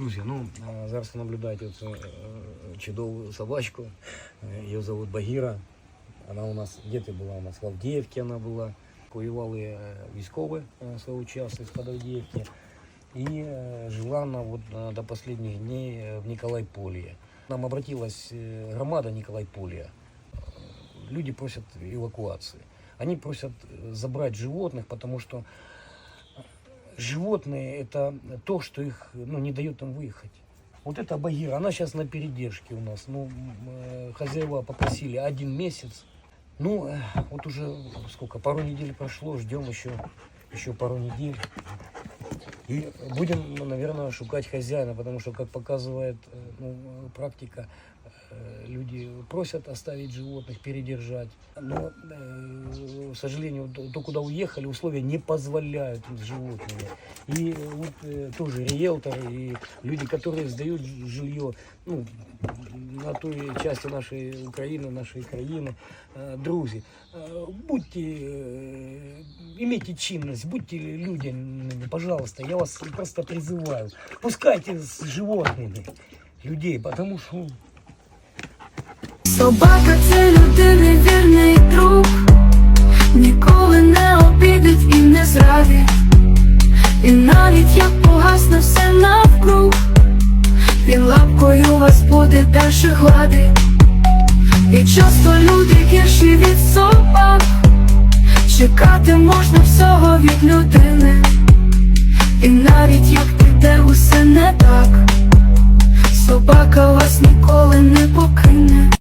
Друзі, ну а зараз ви наблюдаєте цю е, чудову собачку. Е, Її зовут Багіра. Вона у нас де ти була? У нас в Авдіївці вона була. Воювали е, військові е, свого часу з-під Авдіївки. І е, жила она вот э, до последних дней э, в Николайполе. Нам обратилась э, громада Николайполя. Э, Люди просят эвакуации. Они просят э, забрать животных, потому что животные это то, что их ну, не дает им выехать. Вот эта Багира, она сейчас на передержке у нас. Ну, э, хозяева попросили один месяц. Ну, э, вот уже сколько, пару недель прошло, ждем еще, еще пару недель. И будем, ну, наверное, шукать хозяина, потому что, как показывает э, ну, практика, люди просят оставить животных, передержать. Но, к сожалению, то, куда уехали, условия не позволяют животными. И э, вот э, тоже риэлторы и люди, которые сдают жилье ну, на той части нашей Украины, нашей країни, э, друзі, будьте, имейте чинность, будьте людьми, пожалуйста, я вас просто призываю. Пускайте с животными людей, потому что Собака це буде дальше глади І часто люди гірші від собак, чекати можна всього від людини. І навіть як піде усе не так, собака вас ніколи не покине.